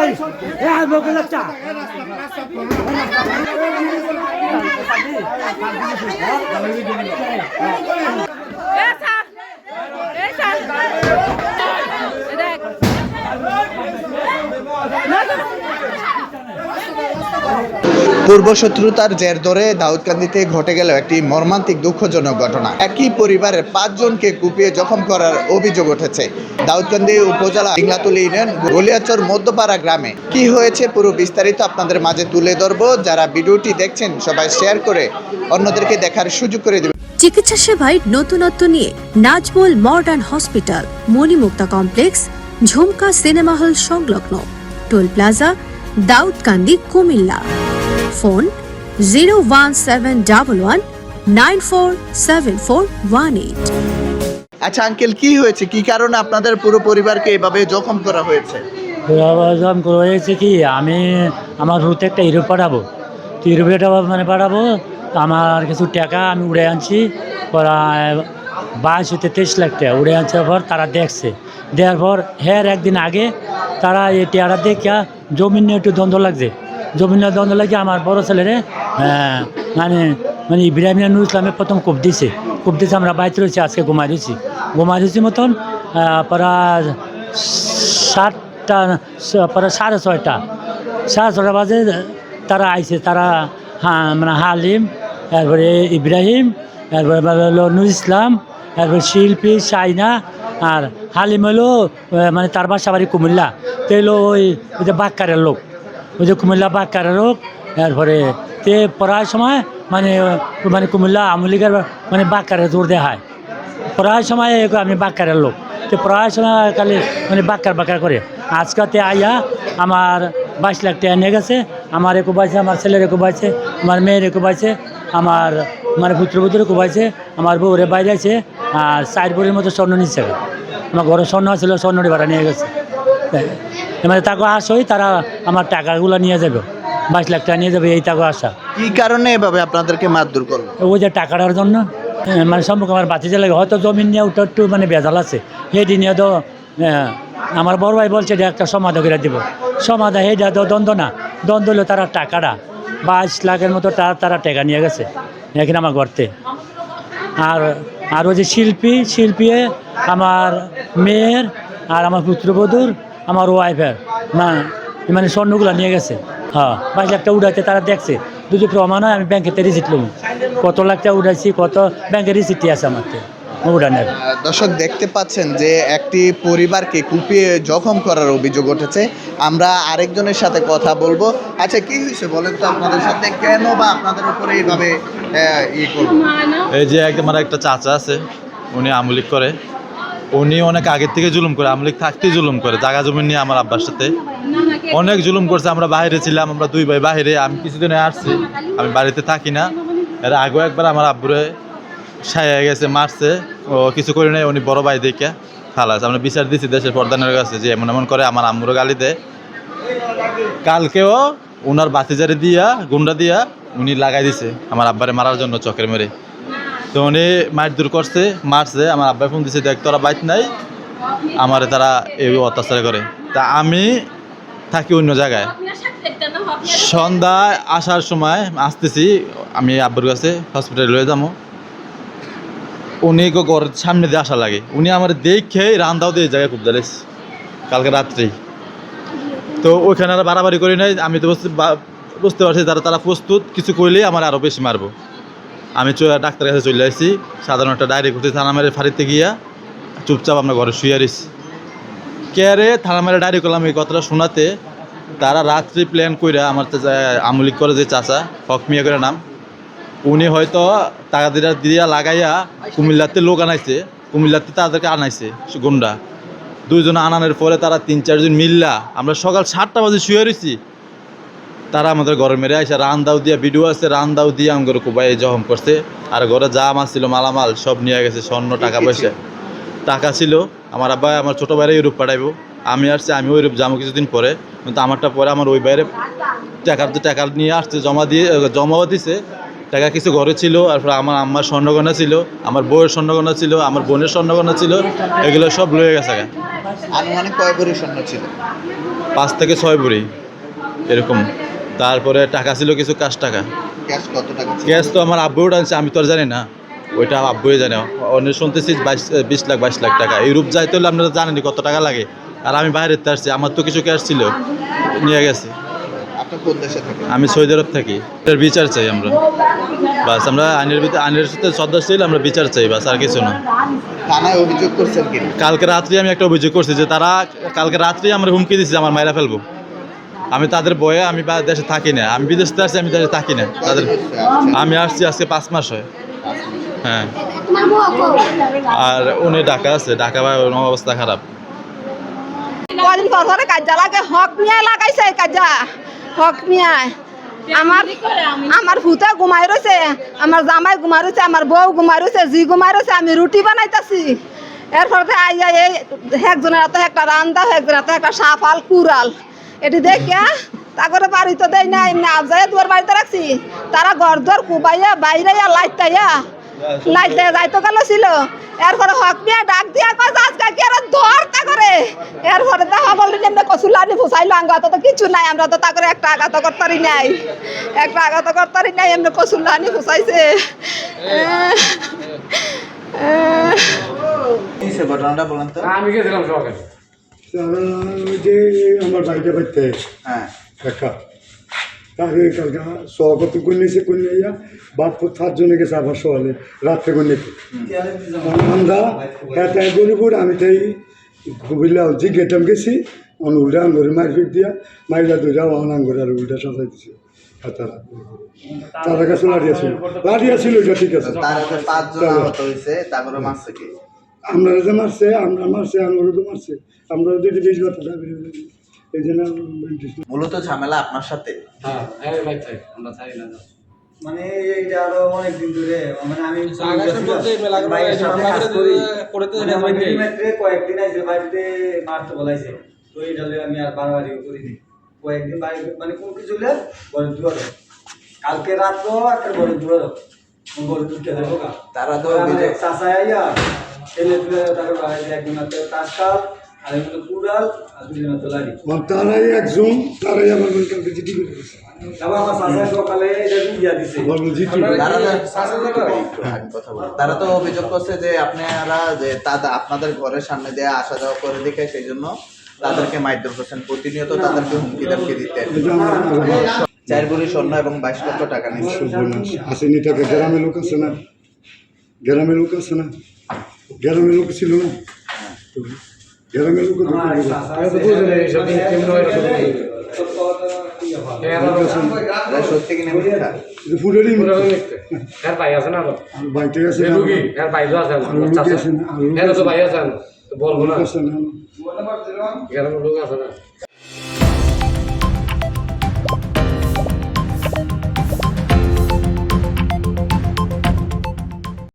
এই এই বকে লাগছা Esa! Esa! দেখ পূর্ব শত্রুতার জের ধরে দাউদকান্দিতে ঘটে গেল একটি মর্মান্তিক দুঃখজনক ঘটনা। একই পরিবারের পাঁচজনকে কুপিয়ে জখম করার অভিযোগ উঠেছে। দাউদকান্দি উপজেলা ইংলাতুলি ইউনিয়ন, গলিয়াচর, মধ্যপাড়া গ্রামে। কি হয়েছে পুরো বিস্তারিত আপনাদের মাঝে তুলে ধরবো। যারা ভিডিওটি দেখছেন, সবাই শেয়ার করে অন্যদেরকে দেখার সুযোগ করে দেবেন। চিকিৎসা সেবায় নতুনত্ব নিয়ে Nazmul modern hospital, Monimukta complex, Jhumka cinema hall সংলগ্ন। Toll plaza, Daudkandi, Comilla. Phone zero one seven double one nine four seven four one eight আচ্ছা আঙ্কেল কি হয়েছে? কি কারণে আপনাদের পুরো পরিবারকে এভাবে জখম করা হয়েছে? প্রয়োজন করে হয়েছে কি? আমি আমার রুতে একটা ইউরোপ পাঠাবো। তো ইউরোপেটা মানে পাঠাবো আমার কিছু টাকা আমি উড়ে আনছি। প্রায় বাইশ হতে তেইশ লাখ টাকা উড়ে আনছে পর তারা দেখছে। দেওয়ার পর হ্যাঁ একদিন আগে তারা এই টেয়ারা দেখে জমিন নিয়ে একটু দ্বন্দ্ব লাগছে। জমিন দন্দ লাগে আমার বড় ছেলেরে হ্যাঁ, মানে মানে ইব্রাহিম নুর ইসলামে প্রথম কূপ দিছে। কূপ দিছে আমরা বাইতে রয়েছি আজকে ঘুমাই দিয়েছি ঘুমাই দিয়েছি মতন প্রায় সাতটা প্রায় সাড়ে ছয়টা। সাড়ে ছটা বাজে তারা আইছে তারা হ্যাঁ মানে হালিম তারপরে ইব্রাহিম এরপরে নুর ইসলাম এরপরে শিল্পী সাইনা আর হালিম হলো মানে তার বাসা বাড়ি কুমিল্লা। তো হলো ওই বাক্কারের লোক। ওই যে কুমিল্লা বাক্কারের লোক তারপরে তে পড়ার সময় মানে মানে কুমিল্লা আমলিগার মানে বাক্কারে জোর দেওয়া হয় প্রায় সময় আমি বাক্কারের লোক। তো প্রায় সময় খালি মানে বাক্কার বাক্কার করে। আজকাতে আইয়া আমার বাইশ লাখ টাকা নিয়ে গেছে, আমার একু বাইছে, আমার ছেলের একু বাইছে, আমার মেয়ের একু বাইছে, আমার মানে পুত্রপুত্র বাইছে, আমার বউরে বাইরে আছে আর চার বড়ির মতো স্বর্ণ নিচ্ছে আমার ঘরে স্বর্ণ ছিল স্বর্ণটি ভাড়া নিয়ে গেছে। মানে তাকে আসোই তারা আমার টাকাগুলো নিয়ে যাবে। বাইশ লাখ টাকা নিয়ে যাবে এই তাকে আশা কি কারণে এভাবে আপনাদেরকে মারধর করল? ওই যে টাকাটার জন্য মানে সম্পর্ক আমার বাতিজা লাগে হয়তো জমিন নিয়ে ওটা একটু মানে বেজাল আছে। সেটি নিয়ে তো আমার বড় ভাই বলছে যে একটা সমাধা করে দিব। সমাধা সেইটা তো দ্বন্দ্ব না। দ্বন্দ্ব হলো তারা টাকাটা। বাইশ লাখের মতো তারা তারা টাকা নিয়ে গেছে এখানে আমার ঘরতে আর আর ওই যে শিল্পী শিল্পী আমার মেয়ের আর আমার পুত্রবধূর আমার ওয়াইফের মা মানে স্বর্ণগুলো নিয়ে গেছে। হ্যাঁ বাইশ লাখটা টাকা উঠাইতে তারা দেখছে। দুটো প্রমাণ হয় আমি ব্যাংকেতে রিসিট লুম কত লাখটা উঠাইছি কত ব্যাংকের রিসিটটি আছে আমার উঠানের দর্শক দেখতে পাচ্ছেন যে একটি পরিবারকে কুপিয়ে জখম করার অভিযোগ উঠেছে। আমরা আরেকজনের সাথে কথা বলব। আচ্ছা কি হয়েছে বলেন তো আপনাদের সাথে? কেন বা আপনাদের উপরে এইভাবে আহ, ই করব? এই যে এক- আমার একটা চাচা আছে উনি আমলিক করে। উনি অনেক আগের থেকে জুলুম করে, আমলিক থাকতেই জুলুম করে। জায়গা জমি নিয়ে আমার আব্বার সাথে। অনেক জুলুম করছে, আমরা বাইরে ছিলাম, আমরা দুই ভাই বাইরে, আমি কিছুদিনে আসছি, আমি বাড়িতে থাকি না। এর আগেও একবার আমার আব্বুরে সাইয়া গেছে, মারছে। ও কিছু করি নাই, উনি বড় ভাই দেখে, খালাস। আমরা বিচার দিছি দেশের প্রধানের কাছে যে এমন এমন করে, আমার আম্মুরও গালি দেয়। কালকেও ওনার বাতিজারে দিয়া, গুন্ডা দিয়া উনি লাগাই দিছে, আমার আব্বারে মারার জন্য চকের মেরে। তো উনি মার দূর করছে, মারছে, আমার আব্বাই ফোন দিছে, দেখ, তোরা বাইক নাই, আমারে তারা এই অত্যাচার করে। তা আমি থাকি অন্য জায়গায়। সন্ধ্যায় আসার সময় আসতেছি, আমি আব্বুর কাছে হসপিটালে লয়ে যাব। উনি গো ঘরের সামনে দিয়ে আসা লাগে। উনি আমার দেখে রান্দাও দিয়ে জায়গায় খুব দাঁড়িয়েছে কালকে রাত্রেই। তো ওইখানে আর বাড়াবাড়ি করি নাই, আমি তো বুঝতে বুঝতে পারছি তারা তারা প্রস্তুত, কিছু করলেই আমার আরও বেশি মারবো। আমি ডাক্তারের কাছে চলে আসছি। সাধারণ একটা ডায়েরি করতে থানা মেরে ফাড়িতে গিয়া চুপচাপ আমরা ঘরে শুয়ে রয়েছি কেয়ারে থানা মেরে ডায়েরি করলাম এই কথাটা শোনাতে, তারা রাত্রি প্ল্যান কইরা আমার আমলিক করে যে চাচা, হক মিয়া করে নাম, উনি হয়তো টাকা দিয়া দিয়া লাগাইয়া কুমিল্লাতে লোক আনাইছে, কুমিল্লাতে তাদেরকে আনাইছে গুন্ডা। দুইজন আনানোর পরে তারা তিন চারজন মিল্লা, আমরা সকাল সাতটা বাজে শুয়ে রয়েছি তারা আমাদের ঘরে মেরে আসে রান দাও দিয়া ভিডিও আছে রান দাও দিয়ে আমার কোবাই জহম করছে। আর ঘরে যা মাছ ছিল মালামাল সব নিয়ে গেছে স্বর্ণ টাকা পয়সা। টাকা ছিল আমার আব্বা আমার ছোটো বাইরে ইউরোপ পাঠাইবো। আমি আসছি আমি ওই যাব কিছুদিন পরে। কিন্তু আমারটা পরে আমার ওই বাইরে টাকার যে টাকা নিয়ে আসছে জমা দিয়ে জমাও দিছে। টাকা কিছু ঘরে ছিল আর আমার আম্মার স্বর্ণগণা ছিল আমার বউয়ের স্বর্ণগণা ছিল আমার বোনের স্বর্ণগণা ছিল এগুলো সব লয়ে গেছে গা। আনুমানিক কয় ভরি স্বর্ণ ছিল? পাঁচ থেকে ছয় বুড়ি এরকম। তারপরে টাকা ছিল কিছু কাশ টাকা। ক্যাশ তো আমার আব্বুও টানছে আমি তো আর জানি না। ওইটা আব্বুই জানে। অনেক শুনতেছি বাইশ বিশ লাখ বাইশ লাখ টাকা। ইউরোপ যাইতে হলে আপনারা জানেনি কত টাকা লাগে। আর আমি বাইরে আসছি আমার তো কিছু ক্যাশ ছিল নিয়ে গেছি। আমি সৌদি আরব থাকি। এটার বিচার চাই আমরা। বাস আমরা আইনের ভিতরে আইনের সাথে সদস্য আমরা বিচার চাই বাস আর কিছু না। থানায় অভিযোগ করছেন কালকে রাত্রি আমি একটা অভিযোগ করছি যে তারা কালকে রাত্রি আমরা হুমকি দিচ্ছে আমার মায়েরা ফেলব। আমি তাদের বয়ে আমি দেশে থাকি না। আমি বিদেশ আসছি, আমি দেশে থাকি না। তাদের আমি আসছি আজকে পাঁচ মাস হয়। হ্যাঁ। আর উনি ঢাকা আছে। ঢাকা ওর অবস্থা খারাপ। লাগে। হক লাগাইছে হক আমার আমার ঘুমাই আমার জামাই আমার ঘুমাই আমি রুটি এই একজনের একটা রান্দা, একজনের একটা সাফাল কুড়াল। এটি দেখিয়া তারপরে বাড়ি তো দেয় না এমনি আবজায় দুয়ার বাড়িতে রাখছি। তারা ঘর দুয়ার কুবাইয়া বাইরে লাইতাইয়া লাইতে যাইতো গেল ছিল? এরপরে হক মিয়া ডাক দিয়া কয় আজকে কি আর ধরতা করে এরপরে তো হবল এমনি কসুলানি ফুসাইলো আঙ্গা তো কিছু নাই আমরা তো তা করে একটা আঘাত করতারি নাই। একটা আঘাত করতারি নাই এমনি কসুলানি ফুসাইছে ঘটনাটা বলেন তো? আমি গেছিলাম সকালে ওই যে আমার বাড়িতে বাড়তে হ্যাঁ। একা। তাকে কালকে সহগত করে নিয়েছে করে নিয়ে বাপ তার জন্য গেছে আবার সকালে রাত্রে করে নিতে আমরা হ্যাঁ গরিবুর আমি তাই যে গেটাম গেছি অন উল্টা আঙ্গুরে মারপিট দিয়া মাইলা দুইটা অন আঙ্গুরে আর উল্টা সাজাই দিছে তারা তারা কাছে লাড়িয়া ছিল লাড়িয়া ছিল এটা ঠিক আছে। তারপরে মারছে কি? আমরা যে মারছে আমরা মারছে আঙ্গুরে তো মারছে আমরা দুটি বিশ বার দাবি এই জন্য মূলত ঝামেলা আপনার সাথে? হ্যাঁ ভাই চাই আমরা চাই না। মানে এইটা আরও অনেক দিন ধরে মানে আমি মানে আমার কয়েকদিন আছে বাড়িতে মারতে বলাইছে। তো এইটা আমি আর বারবারই করিনি। কয়েকদিন বাড়ি মানে কোন কিছু হলে বড় দূর কালকে রাত্র একটা বড় দূর বড় দূর কে দেবো গা। তারা তো আইয়া ছেলে তুলে তারপর বাড়িতে একদিন হাতে তাসকাল আর একদিন কুড়াল আর দুদিন হাতে লাড়ি তারাই একজন তারাই আমার কালকে করে দিয়েছে আমার চাচা সকালে এটা দিয়া দিছে। বলব চিঠি করে। তারা তো- আমি কথা বলি। তারা তো অভিযোগ করছে যে আপনারা যে তাদের আপনাদের ঘরের সামনে দিয়ে আসা যাওয়া করে দেখে সেই জন্য তাদেরকে মারধর করছেন। প্রতিনিয়ত তাদেরকে হুমকি দামকি দিতেন আমার চার গুলি স্বর্ণ এবং বাইশ লক্ষ টাকা নিচ্ছে। আসেনি টাকা গ্রামে লোক আছে না? গ্রামে লোক আছে না? গ্রামে লোক ছিল না। তো গ্রামে লোক বলব না। আছে লোক আছে না।